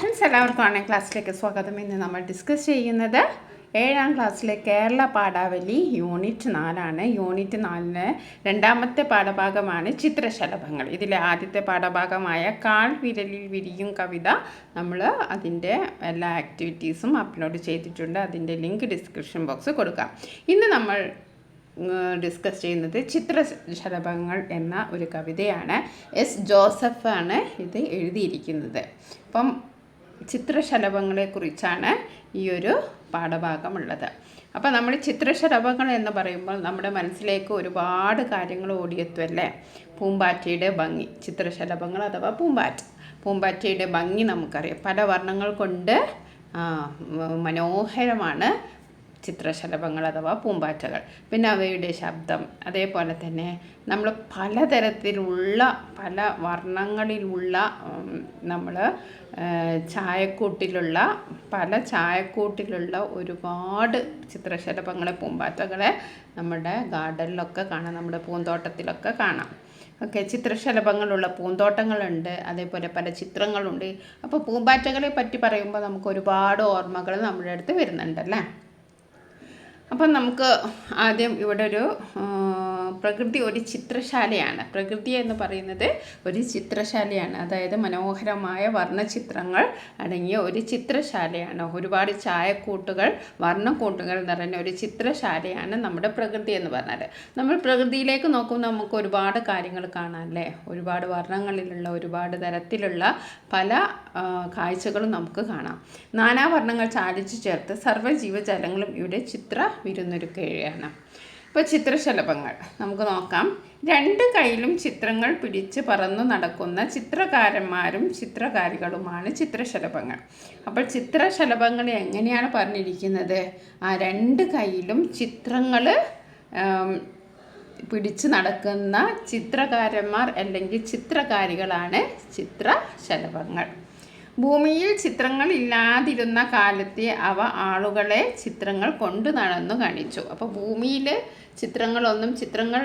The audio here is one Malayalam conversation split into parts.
ഫ്രണ്ട്സ് എല്ലാവർക്കും ഓൺലൈൻ ക്ലാസ്സിലേക്ക് സ്വാഗതം. ഇന്ന് നമ്മൾ ഡിസ്കസ് ചെയ്യുന്നത് ഏഴാം ക്ലാസ്സിലെ കേരള പാഠാവലി യൂണിറ്റ് നാലാണ്. യൂണിറ്റ് നാലിന് രണ്ടാമത്തെ പാഠഭാഗമാണ് ചിത്രശലഭങ്ങൾ. ഇതിലെ ആദ്യത്തെ പാഠഭാഗമായ കാൽ വിരലിൽ വിരിയും കവിത നമ്മൾ അതിന്റെ എല്ലാ ആക്ടിവിറ്റീസും അപ്ലോഡ് ചെയ്തിട്ടുണ്ട്. അതിന്റെ ലിങ്ക് ഡിസ്ക്രിപ്ഷൻ ബോക്സ് കൊടുക്കാം. ഇന്ന് നമ്മൾ ഡിസ്കസ് ചെയ്യുന്നത് ചിത്രശലഭങ്ങൾ എന്ന ഒരു കവിതയാണ്. എസ് ജോസഫാണ് ഇത് എഴുതിയിരിക്കുന്നത്. അപ്പം ചിത്രശലഭങ്ങളെക്കുറിച്ചാണ് ഈ ഒരു പാഠഭാഗമുള്ളത്. അപ്പോൾ നമ്മൾ ചിത്രശലഭങ്ങൾ എന്ന് പറയുമ്പോൾ നമ്മുടെ മനസ്സിലേക്ക് ഒരുപാട് കാര്യങ്ങൾ ഓടിയെത്തുമല്ലേ പൂമ്പാറ്റയുടെ ഭംഗി ചിത്രശലഭങ്ങൾ അഥവാ പൂമ്പാറ്റ. പൂമ്പാറ്റയുടെ ഭംഗി നമുക്കറിയാം. പല വർണങ്ങൾ കൊണ്ട് മനോഹരമാണ് ചിത്രശലഭങ്ങൾ അഥവാ പൂമ്പാറ്റകൾ. പിന്നെ അവയുടെ ശബ്ദം. അതേപോലെ തന്നെ നമ്മൾ പലതരത്തിലുള്ള പല വർണങ്ങളിലുള്ള നമ്മൾ ചായക്കൂട്ടിലുള്ള പല ചായക്കൂട്ടിലുള്ള ഒരുപാട് ചിത്രശലഭങ്ങളെ പൂമ്പാറ്റകളെ നമ്മുടെ ഗാർഡനിലൊക്കെ കാണാം നമ്മുടെ പൂന്തോട്ടത്തിലൊക്കെ കാണാം. ഓക്കെ ചിത്രശലഭങ്ങളുള്ള പൂന്തോട്ടങ്ങളുണ്ട് അതേപോലെ പല ചിത്രങ്ങളുണ്ട്. അപ്പോൾ പൂമ്പാറ്റകളെ പറ്റി പറയുമ്പോൾ നമുക്ക് ഒരുപാട് ഓർമ്മകൾ നമ്മുടെ അടുത്ത് വരുന്നുണ്ടല്ലേ അപ്പം നമുക്ക് ആദ്യം ഇവിടെ ഒരു പ്രകൃതി ഒരു ചിത്രശാലയാണ്. പ്രകൃതി എന്ന് പറയുന്നത് ഒരു ചിത്രശാലയാണ്. അതായത് മനോഹരമായ വർണചിത്രങ്ങൾ അടങ്ങിയ ഒരു ചിത്രശാലയാണ്. ഒരുപാട് ചായക്കൂട്ടുകൾ വർണക്കൂട്ടുകൾ നിറഞ്ഞ ഒരു ചിത്രശാലയാണ് നമ്മുടെ പ്രകൃതി എന്ന് പറഞ്ഞാൽ നമ്മൾ പ്രകൃതിയിലേക്ക് നോക്കുമ്പോൾ നമുക്ക് ഒരുപാട് കാര്യങ്ങൾ കാണാം അല്ലേ? ഒരുപാട് വർണങ്ങളിലുള്ള ഒരുപാട് തരത്തിലുള്ള പല കാഴ്ചകളും നമുക്ക് കാണാം. നാനാവർണങ്ങൾ ചാലിച്ചു ചേർത്ത് സർവ ജീവജാലങ്ങളും ഇവിടെ ചിത്ര വിരുന്നൊരുക്കുകയാണ്. ഇപ്പോൾ ചിത്രശലഭങ്ങൾ. നമുക്ക് നോക്കാം. രണ്ട് കയ്യിലും ചിത്രങ്ങൾ പിടിച്ച് പറന്നു നടക്കുന്ന ചിത്രകാരന്മാരും ചിത്രകാരികളുമാണ് ചിത്രശലഭങ്ങൾ. അപ്പോൾ ചിത്രശലഭങ്ങൾ എങ്ങനെയാണ് പറഞ്ഞിരിക്കുന്നത്? ആ രണ്ട് കയ്യിലും ചിത്രങ്ങൾ പിടിച്ച് നടക്കുന്ന ചിത്രകാരന്മാർ അല്ലെങ്കിൽ ചിത്രകാരികളാണ് ചിത്രശലഭങ്ങൾ. ഭൂമിയിൽ ചിത്രങ്ങൾ ഇല്ലാതിരുന്ന കാലത്തെ അവ ആളുകളെ ചിത്രങ്ങൾ കൊണ്ടു നടന്നു കാണിച്ചു. അപ്പോൾ ഭൂമിയിൽ ചിത്രങ്ങളൊന്നും ചിത്രങ്ങൾ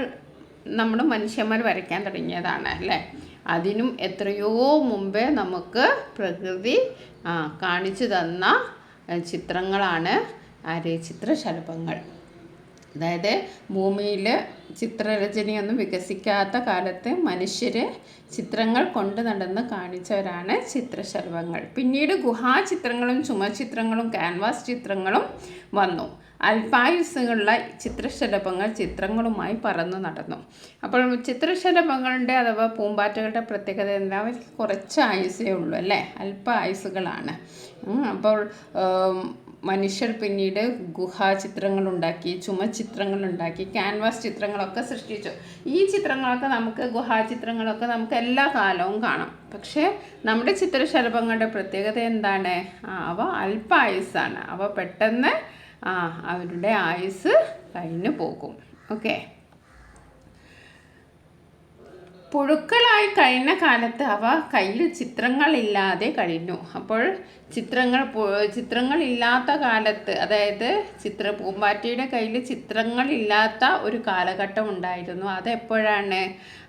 നമ്മൾ മനുഷ്യന്മാർ വരയ്ക്കാൻ തുടങ്ങിയതാണ് അല്ലേ? അതിനും എത്രയോ മുമ്പേ നമുക്ക് പ്രകൃതി കാണിച്ചു തന്ന ചിത്രങ്ങളാണ് ആര് ചിത്രശലഭങ്ങൾ അതായത് ഭൂമിയിൽ ചിത്രരചനയൊന്നും വികസിക്കാത്ത കാലത്ത് മനുഷ്യർ ചിത്രങ്ങൾ കൊണ്ട് നടന്ന് കാണിച്ചവരാണ് ചിത്രശലഭങ്ങൾ. പിന്നീട് ഗുഹാചിത്രങ്ങളും ചുമചിത്രങ്ങളും ക്യാൻവാസ് ചിത്രങ്ങളും വന്നു. അല്പായുസ്സുകളുള്ള ചിത്രശലഭങ്ങൾ ചിത്രങ്ങളുമായി പറന്നു നടന്നു. അപ്പോൾ ചിത്രശലഭങ്ങളുടെ അഥവാ പൂമ്പാറ്റകളുടെ പ്രത്യേകത എന്താ? അവർക്ക് കുറച്ച് ആയുസ്സേ ഉള്ളൂ അല്ലേ? അല്പ ആയുസ്സുകളാണ് അപ്പോൾ മനുഷ്യർ പിന്നീട് ഗുഹാചിത്രങ്ങളുണ്ടാക്കി ചുമചിത്രങ്ങളുണ്ടാക്കി ക്യാൻവാസ് ചിത്രങ്ങളൊക്കെ സൃഷ്ടിച്ചു. ഈ ചിത്രങ്ങളൊക്കെ നമുക്ക് ഗുഹാചിത്രങ്ങളൊക്കെ നമുക്ക് എല്ലാ കാലവും കാണാം. പക്ഷേ നമ്മുടെ ചിത്രശലഭങ്ങളുടെ പ്രത്യേകത എന്താണ്? അവ അല്പ ആയുസ്സാണ് അവ പെട്ടെന്ന് ആ അവരുടെ ആയുസ് കഴിഞ്ഞു പോകും. ഓക്കെ? പുഴുക്കളായി കഴിഞ്ഞ കാലത്ത് അവ കയ്യിൽ ചിത്രങ്ങളില്ലാതെ കഴിഞ്ഞു. അപ്പോൾ ചിത്രങ്ങൾ ചിത്രങ്ങളില്ലാത്ത കാലത്ത് അതായത് ചിത്ര പൂമ്പാറ്റയുടെ കയ്യിൽ ചിത്രങ്ങളില്ലാത്ത ഒരു കാലഘട്ടം ഉണ്ടായിരുന്നു. അതെപ്പോഴാണ്?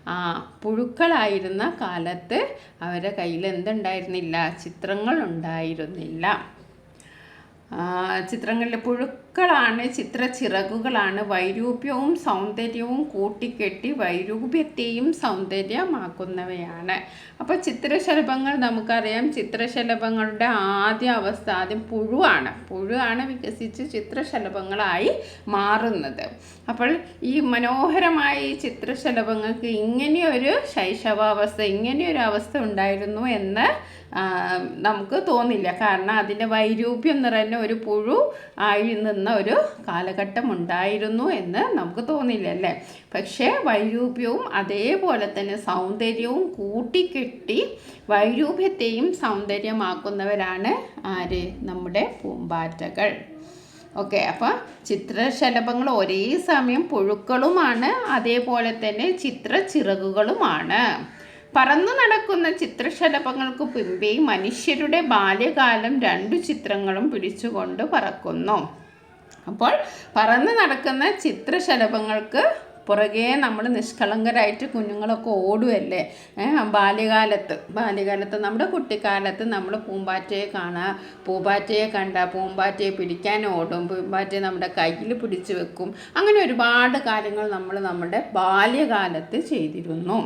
ആ പുഴുക്കളായിരുന്ന കാലത്ത് അവരുടെ കയ്യിൽ എന്തുണ്ടായിരുന്നില്ല? ചിത്രങ്ങൾ ഉണ്ടായിരുന്നില്ല. ചിത്രങ്ങളിൽ ചിത്രങ്ങളിലെ പുഴുക്കളാണ് ചിത്രച്ചിറകുകളാണ് വൈരൂപ്യവും സൗന്ദര്യവും കൂട്ടിക്കെട്ടി വൈരൂപ്യത്തെയും സൗന്ദര്യമാക്കുന്നവയാണ്. അപ്പോൾ ചിത്രശലഭങ്ങൾ നമുക്കറിയാം. ചിത്രശലഭങ്ങളുടെ ആദ്യ അവസ്ഥ ആദ്യം പുഴുവാണ്. പുഴുവാണ് വികസിച്ച് ചിത്രശലഭങ്ങളായി മാറുന്നത്. അപ്പോൾ ഈ മനോഹരമായ ഈ ചിത്രശലഭങ്ങൾക്ക് ഇങ്ങനെയൊരു ശൈശവാവസ്ഥ ഇങ്ങനെയൊരു അവസ്ഥ ഉണ്ടായിരുന്നു എന്ന് നമുക്ക് തോന്നില്ല. കാരണം അതിന്റെ വൈരൂപ്യം നിറഞ്ഞ ഒരു പുഴു ആയി നിന്ന ഒരു കാലഘട്ടം ഉണ്ടായിരുന്നു എന്ന് നമുക്ക് തോന്നില്ല അല്ലേ? പക്ഷേ വൈരൂപ്യവും അതേപോലെ തന്നെ സൗന്ദര്യവും കൂട്ടിക്കെട്ടി വൈരൂപ്യത്തെയും സൗന്ദര്യമാക്കുന്നവരാണ് ആര്? നമ്മുടെ പൂമ്പാറ്റകൾ. ഓക്കെ അപ്പോൾ ചിത്രശലഭങ്ങൾ ഒരേ സമയം പുഴുക്കളുമാണ് അതേപോലെ തന്നെ ചിത്ര ചിറകുകളുമാണ് പറന്നു നടക്കുന്ന ചിത്രശലഭങ്ങൾക്ക് പിമ്പേ മനുഷ്യരുടെ ബാല്യകാലം രണ്ടു ചിത്രങ്ങളും പിടിച്ചുകൊണ്ട് പറക്കുന്നു. അപ്പോൾ പറന്ന് നടക്കുന്ന ചിത്രശലഭങ്ങൾക്ക് പുറകെ നമ്മൾ നിഷ്കളങ്കരായിട്ട് കുഞ്ഞുങ്ങളൊക്കെ ഓടുമല്ലേ ബാല്യകാലത്ത്. ബാല്യകാലത്ത് നമ്മുടെ കുട്ടിക്കാലത്ത് നമ്മൾ പൂമ്പാറ്റയെ കാണുക പൂമ്പാറ്റയെ കണ്ട പൂമ്പാറ്റയെ പിടിക്കാൻ ഓടും പൂമ്പാറ്റയെ നമ്മുടെ കയ്യിൽ പിടിച്ചു വെക്കും. അങ്ങനെ ഒരുപാട് കാര്യങ്ങൾ നമ്മൾ നമ്മുടെ ബാല്യകാലത്ത് ചെയ്തിരുന്നു.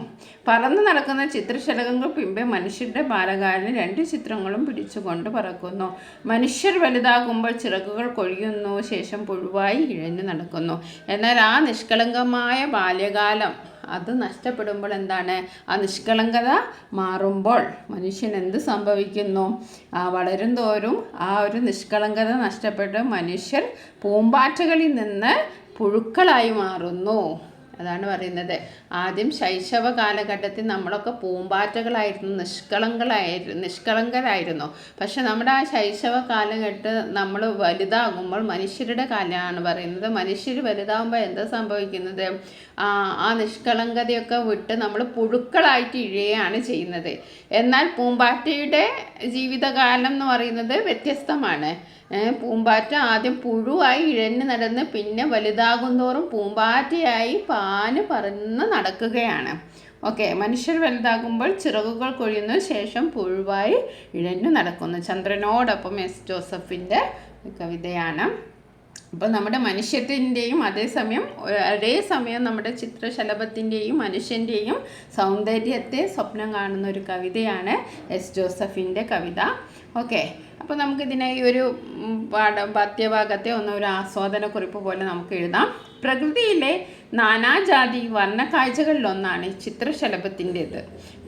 പറന്ന് നടക്കുന്ന ചിത്രശലകങ്ങൾ പിമ്പെ മനുഷ്യരുടെ ബാലകാലിന് രണ്ട് ചിത്രങ്ങളും പിടിച്ചുകൊണ്ട് പറക്കുന്നു. മനുഷ്യർ വലുതാകുമ്പോൾ ചിറകുകൾ കൊഴിയുന്നു ശേഷം പുഴുവായി ഇഴഞ്ഞു നടക്കുന്നു. എന്നാൽ ആ നിഷ്കളങ്കമായ ബാല്യകാലം. അത് നഷ്ടപ്പെടുമ്പോൾ എന്താണ്? ആ നിഷ്കളങ്കത മാറുമ്പോൾ മനുഷ്യൻ എന്ത് സംഭവിക്കുന്നു? ആ വളരും തോറും ആ ഒരു നിഷ്കളങ്കത നഷ്ടപ്പെട്ട് മനുഷ്യർ പൂമ്പാറ്റകളിൽ നിന്ന് പുഴുക്കളായി മാറുന്നു. അതാണ് പറയുന്നത്. ആദ്യം ശൈശവ കാലഘട്ടത്തിൽ നമ്മളൊക്കെ പൂമ്പാറ്റകളായിരുന്നു നിഷ്കളങ്കളായിരുന്നു നിഷ്കളങ്കരായിരുന്നു. പക്ഷെ നമ്മുടെ ആ ശൈശവ കാലഘട്ടം നമ്മൾ വലുതാകുമ്പോൾ മനുഷ്യരുടെ കാലമാണ് പറയുന്നത്. മനുഷ്യർ വലുതാകുമ്പോൾ എന്താ സംഭവിക്കുന്നത്? ആ നിഷ്കളങ്കതയൊക്കെ വിട്ട് നമ്മൾ പുഴുക്കളായിട്ട് ഇഴയാണ് ചെയ്യുന്നത്. എന്നാൽ പൂമ്പാറ്റയുടെ ജീവിതകാലം എന്ന് പറയുന്നത് വ്യത്യസ്തമാണ്. പൂമ്പാറ്റ ആദ്യം പുഴുവായി ഇഴഞ്ഞു നടന്ന് പിന്നെ വലുതാകുന്തോറും പൂമ്പാറ്റയായി പാന് പറന്ന് നടക്കുകയാണ്. ഓക്കെ മനുഷ്യർ വലുതാകുമ്പോൾ ചിറകുകൾ കൊഴിയുന്ന ശേഷം പുഴുവായി ഇഴഞ്ഞു നടക്കുന്നു. ചന്ദ്രനോടൊപ്പം എസ് ജോസഫിന്റെ കവിതയാണ്. അപ്പോൾ നമ്മുടെ മനുഷ്യത്തിന്റെയും അതേസമയം ഒരേ സമയം നമ്മുടെ ചിത്രശലഭത്തിന്റെയും മനുഷ്യന്റെയും സൗന്ദര്യത്തെ സ്വപ്നം കാണുന്ന ഒരു കവിതയാണ് എസ് ജോസഫിന്റെ കവിത. ഓക്കെ അപ്പോൾ നമുക്കിതിനെ ഈ ഒരു പാഠ പദ്യഭാഗത്തെ ഒന്ന് ഒരു ആസ്വാദന കുറിപ്പ് പോലെ നമുക്ക് എഴുതാം. പ്രകൃതിയിലെ നാനാജാതി വർണക്കാഴ്ചകളിലൊന്നാണ് ചിത്രശലഭത്തിന്റെത്.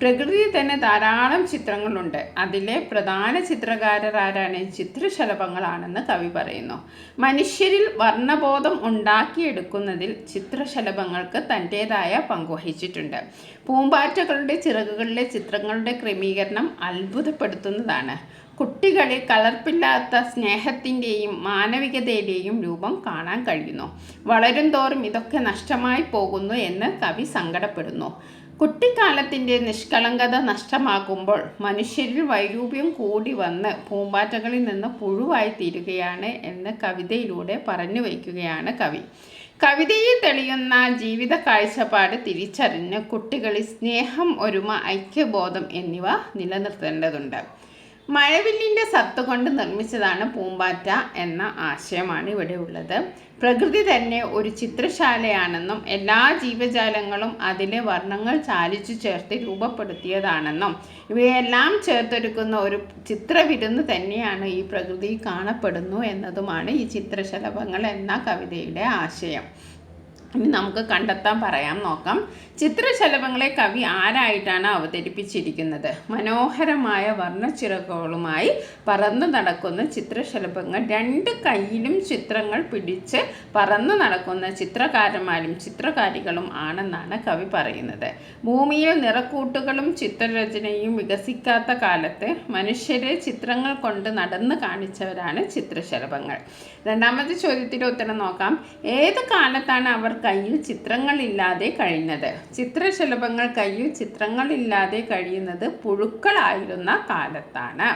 പ്രകൃതിയിൽ തന്നെ ധാരാളം ചിത്രങ്ങളുണ്ട്. അതിലെ പ്രധാന ചിത്രകാരർ ആരാണ്? ചിത്രശലഭങ്ങളാണെന്ന് കവി പറയുന്നു. മനുഷ്യരിൽ വർണബോധം ഉണ്ടാക്കിയെടുക്കുന്നതിൽ ചിത്രശലഭങ്ങൾക്ക് തന്റേതായ പങ്കുവഹിച്ചിട്ടുണ്ട് പൂമ്പാറ്റകളുടെ ചിറകുകളിലെ ചിത്രങ്ങളുടെ ക്രമീകരണം അത്ഭുതപ്പെടുത്തുന്നതാണ്. കുട്ടികളിൽ കളർപ്പില്ലാത്ത സ്നേഹത്തിന്റെയും മാനവികതയുടെയും രൂപം കാണാൻ കഴിയുന്നു. വളരും തോറും ഇതൊക്കെ നഷ്ടമായി പോകുന്നു എന്ന് കവി സങ്കടപ്പെടുന്നു. കുട്ടിക്കാലത്തിന്റെ നിഷ്കളങ്കത നഷ്ടമാകുമ്പോൾ മനുഷ്യരിൽ വൈരൂപ്യം കൂടി വന്ന് പൂമ്പാറ്റകളിൽ നിന്ന് പുഴുവായി തീരുകയാണ് എന്ന് കവിതയിലൂടെ പറഞ്ഞു വയ്ക്കുകയാണ് കവി. കവിതയിൽ തെളിയുന്ന ജീവിത കാഴ്ചപ്പാട് തിരിച്ചറിഞ്ഞ് കുട്ടികളിൽ സ്നേഹം ഒരുമ ഐക്യബോധം എന്നിവ നിലനിർത്തേണ്ടതുണ്ട്. മഴവില്ലിന്റെ സത്ത് കൊണ്ട് നിർമ്മിച്ചതാണ് പൂമ്പാറ്റ എന്ന ആശയമാണ് ഇവിടെ ഉള്ളത്. പ്രകൃതി തന്നെ ഒരു ചിത്രശാലയാണെന്നും എല്ലാ ജീവജാലങ്ങളും അതിലെ വർണങ്ങൾ ചാലിച്ചു ചേർത്ത് രൂപപ്പെടുത്തിയതാണെന്നും ഇവയെല്ലാം ചേർത്തൊരുക്കുന്ന ഒരു ചിത്രവിരുന്ന് തന്നെയാണ് ഈ പ്രകൃതി കാണപ്പെടുന്നു എന്നതുമാണ് ഈ ചിത്രശലഭങ്ങൾ എന്ന കവിതയുടെ ആശയം. ഇനി നമുക്ക് കണ്ടെത്താൻ പറയാം നോക്കാം. ചിത്രശലഭങ്ങളെ കവി ആരായിട്ടാണ് അവതരിപ്പിച്ചിരിക്കുന്നത്? മനോഹരമായ വർണച്ചിറകുകളുമായി പറന്നു നടക്കുന്ന ചിത്രശലഭങ്ങൾ രണ്ട് കയ്യിലും ചിത്രങ്ങൾ പിടിച്ച് പറന്നു നടക്കുന്ന ചിത്രകാരന്മാരും ചിത്രകാരികളും ആണെന്നാണ് കവി പറയുന്നത്. ഭൂമിയിൽ നിറക്കൂട്ടുകളും ചിത്രരചനയും വികസിക്കാത്ത കാലത്ത് മനുഷ്യരെ ചിത്രങ്ങൾ കൊണ്ട് നടന്ന് കാണിച്ചവരാണ് ചിത്രശലഭങ്ങൾ. രണ്ടാമത്തെ ചോദ്യത്തിന്റെ ഉത്തരം നോക്കാം. ഏത് കാലത്താണ് അവർ കയ്യിൽ ചിത്രങ്ങളില്ലാതെ കഴിഞ്ഞത് ചിത്രശലഭങ്ങൾ കയ്യിൽ ചിത്രങ്ങളില്ലാതെ കഴിയുന്നത് പുഴുക്കളായിരുന്ന കാലത്താണ്.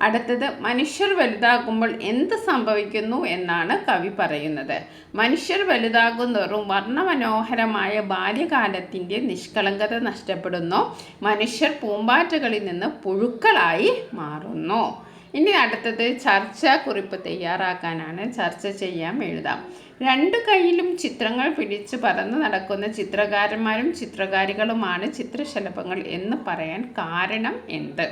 അടുത്തത് മനുഷ്യർ വലുതാകുമ്പോൾ എന്ത് സംഭവിക്കുന്നു എന്നാണ് കവി പറയുന്നത്. മനുഷ്യർ വലുതാകുന്നോറും വർണമനോഹരമായ ബാല്യകാലത്തിന്റെ നിഷ്കളങ്കത നഷ്ടപ്പെടുന്നു. മനുഷ്യർ പൂമ്പാറ്റകളിൽ നിന്ന് പുഴുക്കളായി മാറുന്നു. ഇനി അടുത്തത് ചർച്ചാ കുറിപ്പ് തയ്യാറാക്കാനാണ് ചർച്ച ചെയ്യാം എഴുതാം. രണ്ട് കൈയിലും ചിത്രങ്ങൾ പിടിച്ച് പറന്ന് നടക്കുന്ന ചിത്രകാരന്മാരും ചിത്രകാരികളുമാണ് ചിത്രശലഭങ്ങൾ എന്ന് പറയാൻ കാരണം എന്ത്?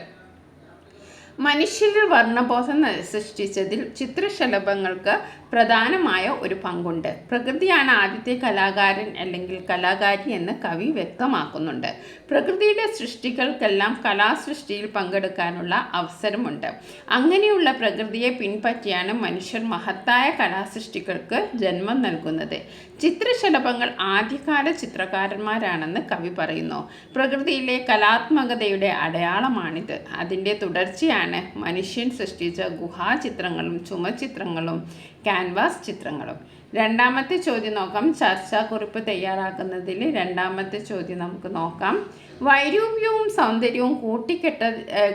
മനുഷ്യരിൽ വർണബോധം സൃഷ്ടിച്ചതിൽ ചിത്രശലഭങ്ങൾക്ക് പ്രധാനമായ ഒരു പങ്കുണ്ട്. പ്രകൃതിയാണ് ആദ്യത്തെ കലാകാരൻ അല്ലെങ്കിൽ കലാകാരി എന്ന് കവി വ്യക്തമാക്കുന്നുണ്ട്. പ്രകൃതിയുടെ സൃഷ്ടികൾക്കെല്ലാം കലാസൃഷ്ടിയിൽ പങ്കെടുക്കാനുള്ള അവസരമുണ്ട്. അങ്ങനെയുള്ള പ്രകൃതിയെ പിൻപറ്റിയാണ് മനുഷ്യർ മഹത്തായ കലാസൃഷ്ടികൾക്ക് ജന്മം നൽകുന്നത്. ചിത്രശലഭങ്ങൾ ആദ്യകാല ചിത്രകാരന്മാരാണെന്ന് കവി പറയുന്നു. പ്രകൃതിയിലെ കലാത്മകതയുടെ അടയാളമാണിത്. അതിന്റെ തുടർച്ചയാണ് മനുഷ്യൻ സൃഷ്ടിച്ച ഗുഹാചിത്രങ്ങളും ചുമചിത്രങ്ങളും ക്യാൻവാസ് ചിത്രങ്ങളും. രണ്ടാമത്തെ ചോദ്യം നോക്കാം. ചർച്ചാക്കുറിപ്പ് തയ്യാറാക്കുന്നതിൽ രണ്ടാമത്തെ ചോദ്യം നമുക്ക് നോക്കാം. വൈരൂപ്യവും സൗന്ദര്യവും കൂട്ടിക്കെട്ട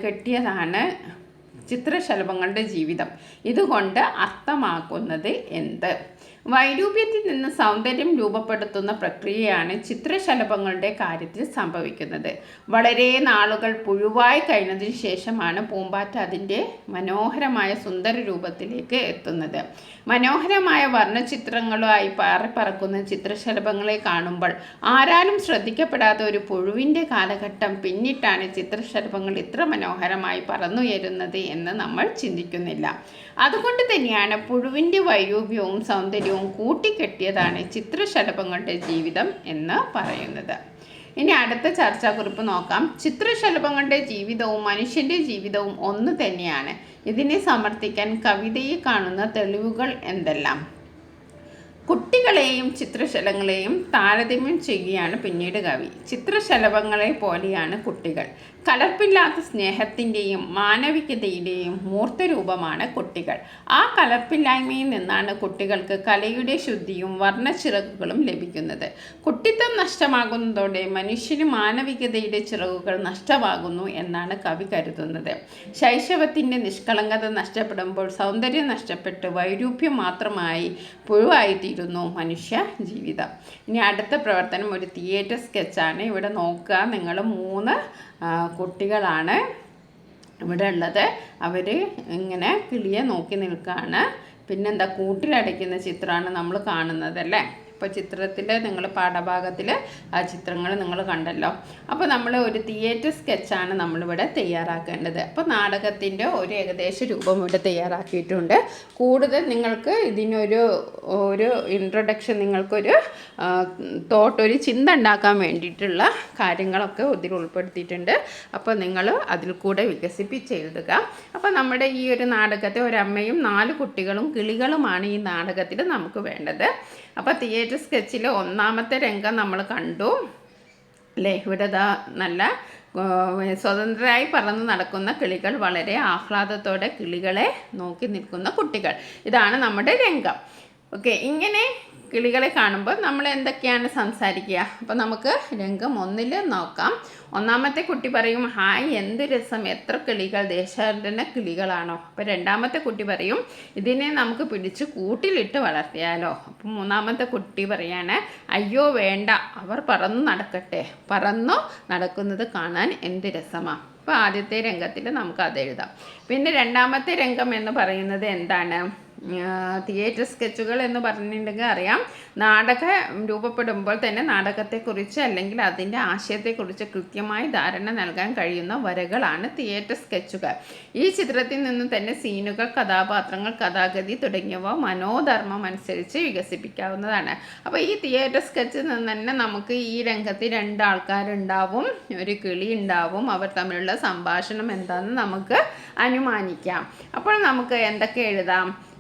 കെട്ടിയതാണ് ചിത്രശലഭങ്ങളുടെ ജീവിതം. ഇതുകൊണ്ട് അർത്ഥമാക്കുന്നത് എന്ത്? വൈരൂപ്യത്തിൽ നിന്ന് സൗന്ദര്യം രൂപപ്പെടുത്തുന്ന പ്രക്രിയയാണ് ചിത്രശലഭങ്ങളുടെ കാര്യത്തിൽ സംഭവിക്കുന്നത്. വളരെ നാളുകൾ പുഴുവായി കഴിഞ്ഞതിന് ശേഷമാണ് പൂമ്പാറ്റ അതിന്റെ മനോഹരമായ സുന്ദര രൂപത്തിലേക്ക് എത്തുന്നത്. മനോഹരമായ വർണചിത്രങ്ങളുമായി പാറിപ്പറക്കുന്ന ചിത്രശലഭങ്ങളെ കാണുമ്പോൾ ആരാലും ശ്രദ്ധിക്കപ്പെടാത്ത ഒരു പുഴുവിന്റെ കാലഘട്ടം പിന്നിട്ടാണ് ചിത്രശലഭങ്ങൾ ഇത്ര മനോഹരമായി പറന്നുയരുന്നത് എന്ന് നമ്മൾ ചിന്തിക്കുന്നില്ല. അതുകൊണ്ട് തന്നെയാണ് പുഴുവിന്റെ വൈരൂപ്യവും സൗന്ദര്യവും കൂട്ടിക്കെട്ടിയതാണ് ചിത്രശലഭങ്ങളുടെ ജീവിതം എന്ന് പറയുന്നത്. ഇനി അടുത്ത ചർച്ചാക്കുറിപ്പ് നോക്കാം. ചിത്രശലഭങ്ങളുടെ ജീവിതവും മനുഷ്യന്റെ ജീവിതവും ഒന്ന് തന്നെയാണ്. ഇതിനെ സമർത്ഥിക്കാൻ കവിതയിൽ കാണുന്ന തെളിവുകൾ എന്തെല്ലാം? കുട്ടികളെയും ചിത്രശലങ്ങളെയും താരതമ്യം ചെയ്യുകയാണ് പിന്നീട് കവി. ചിത്രശലഭങ്ങളെ പോലെയാണ് കുട്ടികൾ. കലർപ്പില്ലാത്ത സ്നേഹത്തിന്റെയും മാനവികതയുടെയും മൂർത്തരൂപമാണ് കുട്ടികൾ. ആ കലർപ്പില്ലായ്മയിൽ നിന്നാണ് കുട്ടികൾക്ക് കലയുടെ ശുദ്ധിയും വർണച്ചിറകുകളും ലഭിക്കുന്നത്. കുട്ടിത്തം നഷ്ടമാകുന്നതോടെ മനുഷ്യന് മാനവികതയുടെ ചിറകുകൾ നഷ്ടമാകുന്നു എന്നാണ് കവി കരുതുന്നത്. ശൈശവത്തിന്റെ നിഷ്കളങ്കത നഷ്ടപ്പെടുമ്പോൾ സൗന്ദര്യം നഷ്ടപ്പെട്ട് വൈരൂപ്യം മാത്രമായി പുഴുവായിത്തീരുന്നു മനുഷ്യ ജീവിതം. ഇനി അടുത്ത പ്രവർത്തനം ഒരു തിയേറ്റർ സ്കെച്ചാണ്. ഇവിടെ നോക്കുക. നിങ്ങൾ മൂന്ന് കുട്ടികളാണ്. ഇവിടെ ഉള്ളത്. അവർ ഇങ്ങനെ കിളിയെ നോക്കി നിൽക്കുകയാണ് പിന്നെന്താ കൂട്ടിലടയ്ക്കുന്ന ചിത്രമാണ് നമ്മൾ കാണുന്നത് അല്ലേ? ഇപ്പോൾ ചിത്രത്തിൽ നിങ്ങൾ പാഠഭാഗത്തിൽ ആ ചിത്രങ്ങൾ നിങ്ങൾ കണ്ടല്ലോ. അപ്പോൾ നമ്മൾ ഒരു തിയേറ്റർ സ്കെച്ചാണ് നമ്മളിവിടെ തയ്യാറാക്കേണ്ടത്. അപ്പോൾ നാടകത്തിന്റെ ഒരു ഏകദേശ രൂപം ഇവിടെ തയ്യാറാക്കിയിട്ടുണ്ട്. കൂടുതൽ നിങ്ങൾക്ക് ഇതിനൊരു ഒരു ഇൻട്രൊഡക്ഷൻ നിങ്ങൾക്കൊരു തോട്ട് ഒരു ചിന്ത ഉണ്ടാക്കാൻ വേണ്ടിയിട്ടുള്ള കാര്യങ്ങളൊക്കെ ഇതിൽ ഉൾപ്പെടുത്തിയിട്ടുണ്ട്. അപ്പോൾ നിങ്ങൾ അതിൽ കൂടെ വികസിപ്പിച്ചെഴുതുക അപ്പോൾ നമ്മുടെ ഈ ഒരു നാടകത്തെ ഒരമ്മയും നാല് കുട്ടികളും കിളികളുമാണ് ഈ നാടകത്തിൽ നമുക്ക് വേണ്ടത്. അപ്പോൾ തിയേറ്റർ സ്കെച്ചിൽ ഒന്നാമത്തെ രംഗം നമ്മൾ കണ്ടു. അല്ലേ? ഇവിടെ നല്ല സ്വതന്ത്രരായി പറന്ന് നടക്കുന്ന കിളികൾ വളരെ ആഹ്ലാദത്തോടെ കിളികളെ നോക്കി നിൽക്കുന്ന കുട്ടികൾ. ഇതാണ് നമ്മുടെ രംഗം. ഓക്കെ ഇങ്ങനെ കിളികളെ കാണുമ്പോൾ നമ്മൾ എന്തൊക്കെയാണ് സംസാരിക്കുക? അപ്പോൾ നമുക്ക് രംഗം ഒന്നിൽ നോക്കാം. ഒന്നാമത്തെ കുട്ടി പറയും ഹായ് എന്ത് രസം? എത്ര കിളികൾ? ദേശാടന കിളികളാണോ? അപ്പോൾ രണ്ടാമത്തെ കുട്ടി പറയും ഇതിനെ നമുക്ക് പിടിച്ച് കൂട്ടിലിട്ട് വളർത്തിയാലോ? അപ്പം മൂന്നാമത്തെ കുട്ടി പറയാണ് അയ്യോ വേണ്ട. അവർ പറന്നു നടക്കട്ടെ. പറന്നു നടക്കുന്നത് കാണാൻ എന്ത് രസമാണ് അപ്പോൾ ആദ്യത്തെ രംഗത്തിൽ നമുക്ക് അത് എഴുതാം. പിന്നെ രണ്ടാമത്തെ രംഗം എന്ന് പറയുന്നത് എന്താണ്? തിയേറ്റർ സ്കെച്ചുകൾ എന്ന് പറഞ്ഞിട്ടുണ്ടെങ്കിൽ അറിയാം. നാടക രൂപപ്പെടുമ്പോൾ തന്നെ നാടകത്തെക്കുറിച്ച് അല്ലെങ്കിൽ അതിന്റെ ആശയത്തെക്കുറിച്ച് കൃത്യമായി ധാരണ നൽകാൻ കഴിയുന്ന വരകളാണ് തിയേറ്റർ സ്കെച്ചുകൾ. ഈ ചിത്രത്തിൽ നിന്ന് തന്നെ സീനുകൾ കഥാപാത്രങ്ങൾ കഥാഗതി തുടങ്ങിയവ മനോധർമ്മം അനുസരിച്ച് വികസിപ്പിക്കാവുന്നതാണ്. അപ്പോൾ ഈ തിയേറ്റർ സ്കെച്ചിൽ നിന്ന് തന്നെ നമുക്ക് ഈ രംഗത്ത് രണ്ട് ആൾക്കാരുണ്ടാവും ഒരു കിളി ഉണ്ടാവും അവർ തമ്മിലുള്ള സംഭാഷണം എന്താണെന്ന് നമുക്ക് അനുമാനിക്കാം. അപ്പോൾ നമുക്ക് എന്തൊക്കെ എഴുതാം?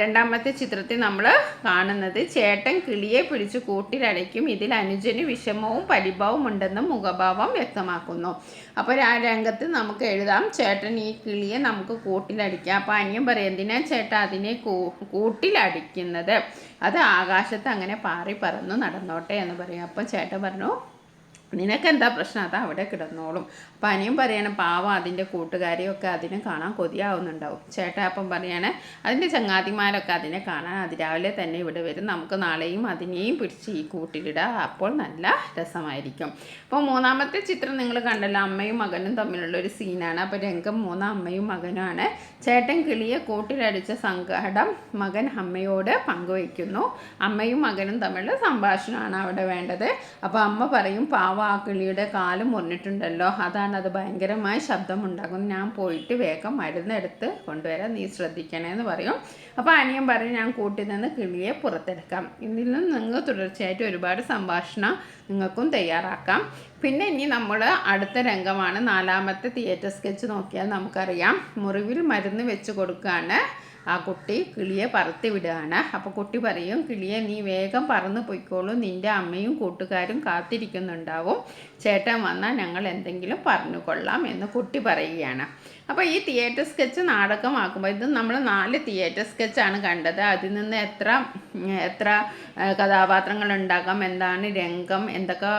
രണ്ടാമത്തെ ചിത്രത്തിൽ നമ്മൾ കാണുന്നത് ചേട്ടൻ കിളിയെ പിടിച്ച് കൂട്ടിലടയ്ക്കും. ഇതിൽ അനുജന് വിഷമവും പരിഭവവും ഉണ്ടെന്ന് മുഖഭാവം വ്യക്തമാക്കുന്നു. അപ്പോൾ ആ രംഗത്ത് നമുക്ക് എഴുതാം. ചേട്ടൻ ഈ കിളിയെ നമുക്ക് കൂട്ടിലടിക്കാം. അപ്പോൾ അനിയൻ പറയും എന്തിനാ ചേട്ടൻ അതിനെ കൂട്ടിലടിക്കുന്നത്? അത് ആകാശത്ത് അങ്ങനെ പാറി പറന്നു നടന്നോട്ടെ എന്ന് പറയും. അപ്പം ചേട്ടൻ പറഞ്ഞു നിനക്കെന്താ പ്രശ്നം? അത് അവിടെ കിടന്നോളും. അപ്പം അനിയും പറയണം പാവം അതിന്റെ കൂട്ടുകാരെയൊക്കെ അതിനെ കാണാൻ കൊതിയാവുന്നുണ്ടാവും. ചേട്ടാ അപ്പം പറയണേ അതിന്റെ ചങ്ങാതിമാരൊക്കെ അതിനെ കാണാൻ അതിരാവിലെ തന്നെ ഇവിടെ വരും. നമുക്ക് നാളെയും അതിനെയും പിടിച്ച് ഈ കൂട്ടിലിടാം. അപ്പോൾ നല്ല രസമായിരിക്കും. അപ്പോൾ മൂന്നാമത്തെ ചിത്രം നിങ്ങൾ കണ്ടല്ലോ അമ്മയും മകനും തമ്മിലുള്ള ഒരു സീനാണ്. അപ്പോൾ രംഗം മൂന്ന അമ്മയും മകനുമാണ്. ചേട്ടൻ കിളിയെ കൂട്ടിലടിച്ച സങ്കടം മകൻ അമ്മയോട് പങ്കുവയ്ക്കുന്നു. അമ്മയും മകനും തമ്മിലുള്ള സംഭാഷണമാണ് അവിടെ വേണ്ടത്. അപ്പോൾ അമ്മ പറയും പാവ പാവ ആ കിളിയുടെ കാൽ മുറിഞ്ഞിട്ടുണ്ടല്ലോ. അതാണ് അത് ഭയങ്കരമായ ശബ്ദമുണ്ടാകും ഞാൻ പോയിട്ട് വേഗം മരുന്നെടുത്ത് കൊണ്ടുവരാം. നീ ശ്രദ്ധിക്കണേ എന്ന് പറയും. അപ്പോൾ അനിയൻ പറയും ഞാൻ കൂട്ടി നിന്ന് കിളിയെ പുറത്തെടുക്കാം. ഇതിൽ നിന്ന് നിങ്ങൾ തുടർച്ചയായിട്ട് ഒരുപാട് സംഭാഷണം നിങ്ങൾക്കും തയ്യാറാക്കാം. പിന്നെ ഇനി നമ്മൾ അടുത്ത രംഗമാണ്. നാലാമത്തെ തിയേറ്റർ സ്കെച്ച് നോക്കിയാൽ നമുക്കറിയാം. മുറിവിൽ മരുന്ന് വെച്ച് കൊടുക്കുകയാണ് ആ കുട്ടി കിളിയെ പറത്തി വിടുകയാണ്. അപ്പോൾ കുട്ടി പറയും കിളിയെ നീ വേഗം പറന്ന് പൊയ്ക്കോളൂ. നിന്റെ അമ്മയും കൂട്ടുകാരും കാത്തിരിക്കുന്നുണ്ടാവും. ചേട്ടൻ വന്നാൽ ഞങ്ങൾ എന്തെങ്കിലും പറഞ്ഞു കൊള്ളാം എന്ന് കുട്ടി പറയുകയാണ്. അപ്പോൾ ഈ തിയേറ്റർ സ്കെച്ച് നാടകമാക്കുമ്പോൾ ഇത് നമ്മൾ നാല് തിയേറ്റർ സ്കെച്ചാണ് കണ്ടത്. അതിൽ നിന്ന് എത്ര എത്ര കഥാപാത്രങ്ങൾ ഉണ്ടാക്കാം എന്താണ് രംഗം എന്തൊക്കെ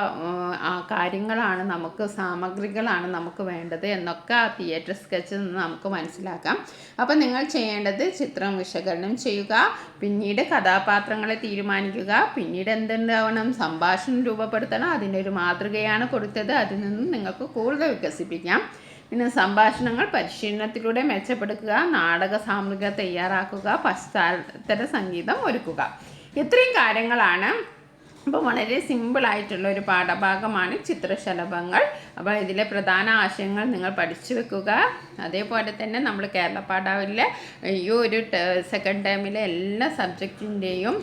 കാര്യങ്ങളാണ് നമുക്ക് സാമഗ്രികളാണ് നമുക്ക് വേണ്ടത് എന്നൊക്കെ ആ തിയേറ്റർ സ്കെച്ചിൽ നിന്ന് നമുക്ക് മനസ്സിലാക്കാം. അപ്പോൾ നിങ്ങൾ ചെയ്യേണ്ടത് ചിത്രം വിശകലനം ചെയ്യുക പിന്നീട് കഥാപാത്രങ്ങളെ തീരുമാനിക്കുക പിന്നീട് എന്തുണ്ടാവണം സംഭാഷണം രൂപപ്പെടുത്തണം അതിന്റെ ഒരു മാതൃകയാണ് കൊടുത്തത്. അതിൽ നിന്നും നിങ്ങൾക്ക് കൂടുതൽ വികസിപ്പിക്കാം. പിന്നെ സംഭാഷണങ്ങൾ പരിശീലനത്തിലൂടെ മെച്ചപ്പെടുത്തുക നാടക സാമഗ്രികൾ തയ്യാറാക്കുക പശ്ചാത്തല സംഗീതം ഒരുക്കുക. ഇത്രയും കാര്യങ്ങളാണ്. അപ്പോൾ വളരെ സിമ്പിളായിട്ടുള്ള ഒരു പാഠഭാഗമാണ് ചിത്രശലഭങ്ങൾ. അപ്പോൾ ഇതിലെ പ്രധാന ആശയങ്ങൾ നിങ്ങൾ പഠിച്ചു വെക്കുക. അതേപോലെ തന്നെ നമ്മൾ കേരള പാഠാവിലെ ഈ ഒരു സെക്കൻഡ് ടൈമിലെ എല്ലാ സബ്ജക്റ്റിന്റെയും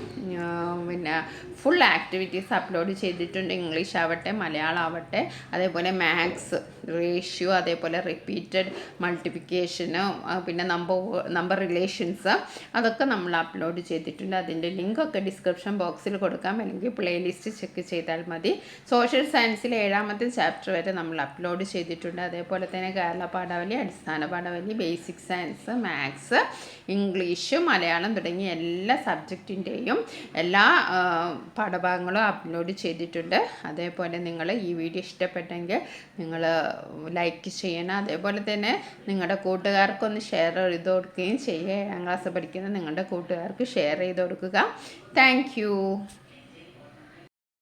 പിന്നെ ഫുൾ ആക്ടിവിറ്റീസ് അപ്ലോഡ് ചെയ്തിട്ടുണ്ട്. ഇംഗ്ലീഷ് ആവട്ടെ മലയാളം ആവട്ടെ അതേപോലെ മാത്സ് റേഷ്യോ അതേപോലെ റിപ്പീറ്റഡ് മൾട്ടിപ്ലിക്കേഷനോ പിന്നെ നമ്പർ നമ്പർ റിലേഷൻസ് അതൊക്കെ നമ്മൾ അപ്ലോഡ് ചെയ്തിട്ടുണ്ട്. അതിന്റെ ലിങ്കൊക്കെ ഡിസ്ക്രിപ്ഷൻ ബോക്സിൽ കൊടുക്കാം. അല്ലെങ്കിൽ പ്ലേലിസ്റ്റ് ചെക്ക് ചെയ്താൽ മതി. സോഷ്യൽ സയൻസിൽ ഏഴാമത്തെ ചാപ്റ്റർ വരെ നമ്മൾ അപ്ലോഡ് ചെയ്തിട്ടുണ്ട്. അതേപോലെ തന്നെ കേരള പാഠാവലി അടിസ്ഥാന പാഠാവലി basic science maths English Malayalam തുടങ്ങിയ എല്ലാ സബ്ജക്റ്റിന്റെയും എല്ലാ പാഠഭാഗങ്ങളും അപ്ലോഡ് ചെയ്തിട്ടുണ്ട്. അതേപോലെ നിങ്ങൾ ഈ വീഡിയോ ഇഷ്ടപ്പെട്ടെങ്കിൽ നിങ്ങൾ ലൈക്ക് ചെയ്യണം. അതേപോലെ തന്നെ നിങ്ങളുടെ കൂട്ടുകാർക്കൊന്ന് ഷെയർ ചെയ്ത് കൊടുക്കുകയും ചെയ്യുക. ഏഴാം ക്ലാസ് പഠിക്കുന്ന നിങ്ങളുടെ കൂട്ടുകാർക്ക് ഷെയർ ചെയ്ത് കൊടുക്കുക. താങ്ക്